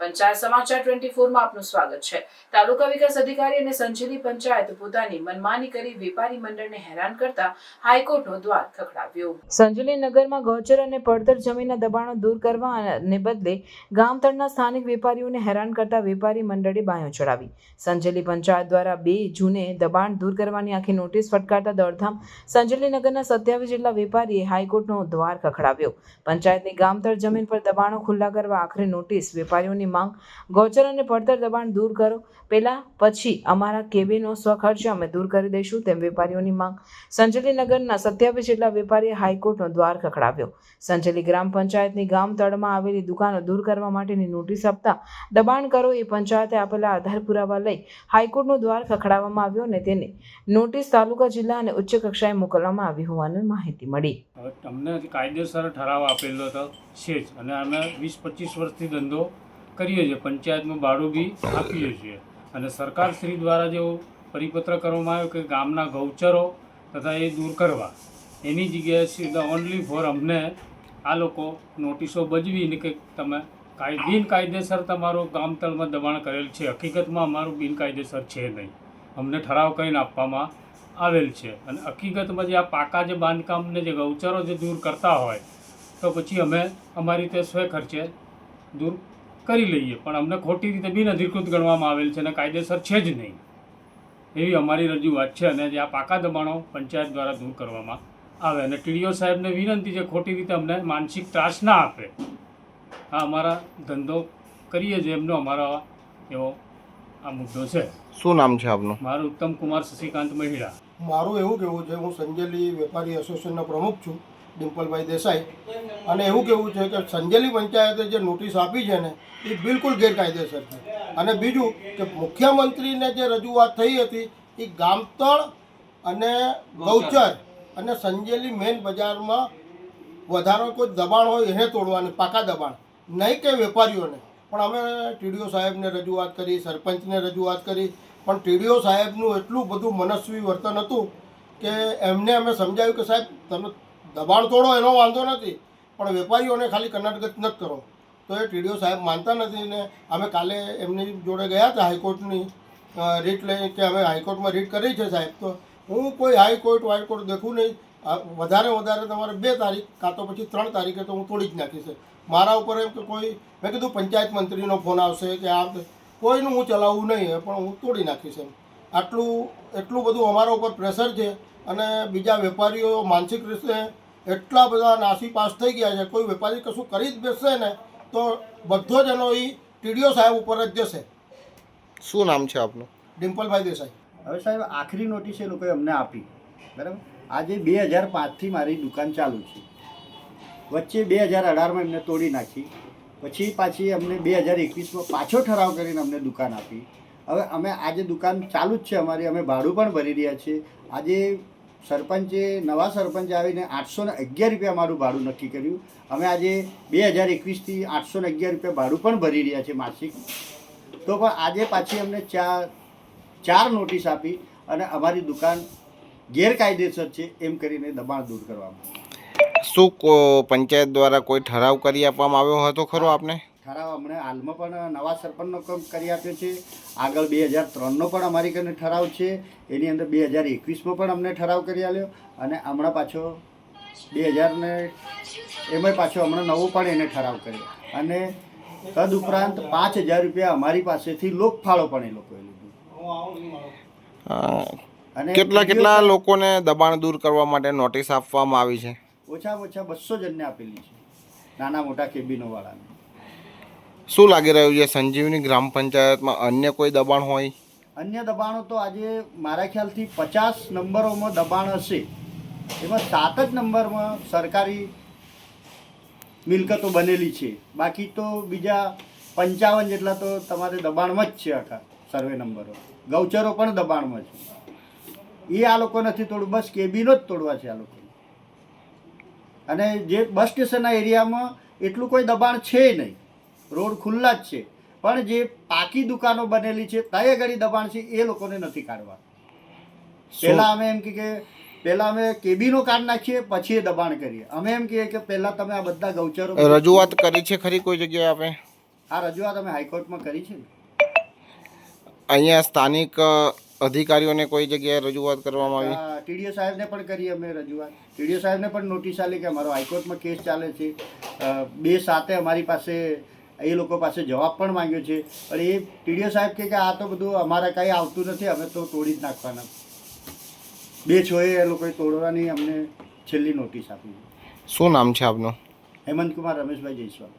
પંચાયત સમાચાર ટ્વેન્ટી ફોરમાં આપનું સ્વાગત છે. તાલુકા વિકાસ અધિકારી અને સંજેલી પંચાયત પોતાની મનમાની કરી વેપારી મંડળને હેરાન કરતા હાઈકોર્ટનો દ્વાર ખખડાવ્યો. સંજેલી નગરમાં ગૌચર અને પડતર જમીનના દબાણો દૂર કરવાને બદલે ગામતળના સ્થાનિક વેપારીઓને હેરાન કરતા વેપારી મંડળે બાયો ચડાવી. સંજેલી પંચાયત દ્વારા બે જૂને દબાણ દૂર કરવાની આખી નોટિસ ફટકારતા દોડધામ સંજેલી નગરના સત્યાવીસ જેટલા વેપારીએ હાઈકોર્ટનો દ્વાર ખખડાવ્યો. પંચાયતની ગામતળ જમીન પર દબાણો ખુલ્લા કરવા આખરે નોટિસ વેપારીઓની માંગ. ગૌચર અને પડતર દબાણ દૂર કરો. પહેલા પછી અમારા કેબીનો સ્વખર્ચે અમે દૂર કરી દઈશું તેમ વેપારીઓની માંગ. સંજેલી નગરના સત્યાવીસ જેટલા વેપારીએ હાઈકોર્ટનો દ્વાર ખખડાવ્યો. સંજલી ગ્રામ પંચાયતની ગામ તળમાં આવેલી દુકાનો દૂર કરવા માટેની નોટિસ આપતા દબાણ કરો એ પંચાયતે આપેલા આધાર પુરાવા લઈ હાઈકોર્ટનો દ્વાર ખખડાવવામાં આવ્યો અને તેને નોટિસ તાલુકા, જિલ્લા અને ઉચ્ચ કક્ષાએ મોકલવામાં આવી હોવાની માહિતી મળી. તમને કાયદેસર ઠરાવ આપેલો હતો છે જ અને અમે વીસ પચીસ વર્ષથી ધંધો કરીએ છીએ પંચાયતમાં ભાડું બી આપીએ છીએ. અને સરકારશ્રી દ્વારા જેવો પરિપત્ર કરવામાં આવ્યો કે ગામના ગૌચરો તથા એ દૂર કરવા, એની જગ્યાએ સીધા ઓનલી ફોર અમને આ લોકો નોટિસો બજવીને કે તમે કાય બિનકાયદેસર તમારું ગામતળમાં દબાણ કરેલ છે. હકીકતમાં અમારું બિનકાયદેસર છે નહીં. અમને ઠરાવ કરીને આપવામાં આવેલ છે. અને હકીકતમાં જે આ પાકા જે બાંધકામને જે ગૌચરો જે દૂર કરતા હોય, તો પછી અમે અમારી રીતે સ્વ ખર્ચે દૂર કરી લઈએ પણ અમને ખોટી રીતે બિનઅધિકૃત ગણવામાં આવેલ છે અને કાયદેસર છે જ નહીં. એવી અમારી રજૂઆત છે અને જે આ પાકા દબાણો પંચાયત દ્વારા દૂર કરવામાં આવે. અને ટીડીઓ સાહેબને વિનંતી છે ખોટી રીતે અમને માનસિક ત્રાસ ના આપે. આ અમારા ધંધો કરીએ છીએ એમનો અમારો એવો આ મુદ્દો છે. શું નામ છે આપનું? મારું ઉત્તમ કુમાર શશિકાંત મહિડા. મારું એવું કહેવું છે હું સંજેલી વેપારી એસોસિએશનના પ્રમુખ છું. ડિમ્પલભાઈ દેસાઈ. અને એવું કહેવું છે કે સંજેલી પંચાયતે જે નોટિસ આપી છે ને, એ બિલકુલ ગેરકાયદેસર છે. અને બીજું કે મુખ્યમંત્રીને જે રજૂઆત થઈ હતી, એ ગામતળ અને ગૌચર અને સંજેલી મેન બજારમાં વધારો કોઈ દબાણ હોય એને તોડવાની, પાકા દબાણ. નહીં કે વેપારીઓને. પણ અમે ટીડીઓ સાહેબને રજૂઆત કરી, સરપંચને રજૂઆત કરી. પણ ટીડીઓ સાહેબનું એટલું બધું મનસ્વી વર્તન હતું કે એમને અમે સમજાવ્યું કે સાહેબ, તમે દબાણ તોડો, એનો વાંધો નથી. પણ વેપારીઓને ખાલી કર્ણાટક નથી કરો. તો એ ટીડીઓ સાહેબ માનતા નથી ને અમે કાલે એમની જોડે ગયા હતા હાઈકોર્ટની રીટ લઈ કે અમે હાઈકોર્ટમાં રીટ કરી છે સાહેબ. તો હું કોઈ હાઈકોર્ટ, વાઈકોર્ટ દેખું નહીં. વધારે વધારે તમારે બે તારીખ કાં તો પછી ત્રણ તારીખે તો હું તોડી જ નાખીશ. મારા ઉપર એમ કે કોઈ, મેં કીધું પંચાયત મંત્રીનો ફોન આવશે કે આ કોઈનું હું ચલાવવું નહીં, પણ હું તોડી નાખીશ એમ. આટલું, એટલું બધું અમારા ઉપર પ્રેશર છે. અને બીજા વેપારીઓ માનસિક રીતે એટલા બધા નાસી પાસ થઈ ગયા છે કોઈ વેપારી કશું કરી જ બેસશે ને તો બધો જ એનો એ ટીડીઓ સાહેબ ઉપર જ જશે. શું નામ છે આપનું? ડિમ્પલભાઈ દેસાઈ. હવે સાહેબ આખરી નોટિસ એ લોકોએ અમને આપી. બરાબર? આજે બે હજાર પાંચથી મારી દુકાન ચાલુ છે. વચ્ચે બે હજાર અઢારમાં એમને તોડી નાખી. પછી પાછી અમને બે હજાર એકવીસમાં પાછો ઠરાવ કરીને અમને દુકાન આપી. હવે અમે આજે દુકાન ચાલુ જ છે અમારી. અમે ભાડું પણ ભરી રહ્યા છીએ. આજે સરપંચે, નવા સરપંચે આવીને આઠસો ને અગિયાર રૂપિયા મારું ભાડું નક્કી કર્યું. અમે આજે બે હજાર એકવીસથી આઠસો ને અગિયાર રૂપિયા ભાડું પણ ભરી રહ્યા છીએ માસિક. તો પણ આજે પાછી અમને ચાર ચાર નોટિસ આપી અને અમારી દુકાન ગેરકાયદેસર છે એમ કરીને દબાણ દૂર કરવામાં શું પંચાયત દ્વારા કોઈ ઠરાવ કરી આપવામાં આવ્યો હતો ખરો આપને? ઠરાવ અમને હાલમાં પણ નવા સરપંચનો કામ કરી આપ્યો છે. આગળ બે હજાર ત્રણનો પણ અમારી કને ઠરાવ છે. એની અંદર બે હજાર એકવીસમાં પણ અમને ઠરાવ કરી આપ્યો અને હમણાં પાછો બે હજારને એમાં પાછો હમણાં નવો પણ એને ઠરાવ કર્યો. અને તદ ઉપરાંત પાંચ હજાર રૂપિયા અમારી પાસેથી લોકફાળો પણ એ લોકોએ લીધું. અને કેટલા કેટલા લોકોને દબાણ દૂર કરવા માટે નોટિસ આપવામાં આવી છે? ઓછામાં ઓછા બસો જણને આપેલી છે. નાના મોટા કેબિનોવાળાને. શું લાગી રહ્યું છે સંજીવની ગ્રામ પંચાયતમાં અન્ય કોઈ દબાણ હોય? અન્ય દબાણો તો આજે મારા ખ્યાલથી પચાસ નંબરોમાં દબાણ હશે. એમાં સાત જ નંબરમાં સરકારી મિલકતો બનેલી છે. બાકી તો બીજા પંચાવન જેટલા તો તમારે દબાણમાં જ છે આખા સર્વે નંબરો. ગૌચરો પણ દબાણમાં છે. એ આ લોકો નથી તોડવું, બસ કેબિનો જ તોડવા છે આ લોકો. અને જે બસ સ્ટેશનના એરિયામાં એટલું કોઈ દબાણ છે નહીં. રોડ ખુલ્લા જ છે. પણ જે પાકી દુકાનો બનેલી છે તય ઘડી દબાણ છે એ લોકોને નથી કાઢવા. પહેલા અમે એમ કે પહેલા અમે કેબીનો કાઢ નાખીએ પછી એ દબાણ કરીએ. અમે એમ કહીએ કે પહેલા તમે આ બધા ગૌચરો રજૂઆત કરી છે ખરી કોઈ જગ્યાએ આપે? આ રજૂઆત અમે હાઈકોર્ટમાં કરી છે અહીંયા સ્થાનિક અધિકારીઓને કોઈ જગ્યાએ રજૂઆત કરવામાં આવી? ટીડીઓ સાહેબને પણ કરી અમે રજૂઆત. ટીડીઓ સાહેબને પણ નોટિસ આલી કે અમારો હાઈકોર્ટમાં કેસ ચાલે છે. બે સાથે અમારી પાસે એ લોકો પાસે જવાબ પણ માંગ્યો છે. પણ એ ટીડીઓ સાહેબ કે આ તો બધું અમારે કાંઈ આવતું નથી અમે તો તોડી જ નાખવાના. બે છોએ એ લોકોએ તોડવાની અમને છેલ્લી નોટિસ આપી. શું નામ છે આપનું? હેમંતકુમાર રમેશભાઈ જયસ્વાલ.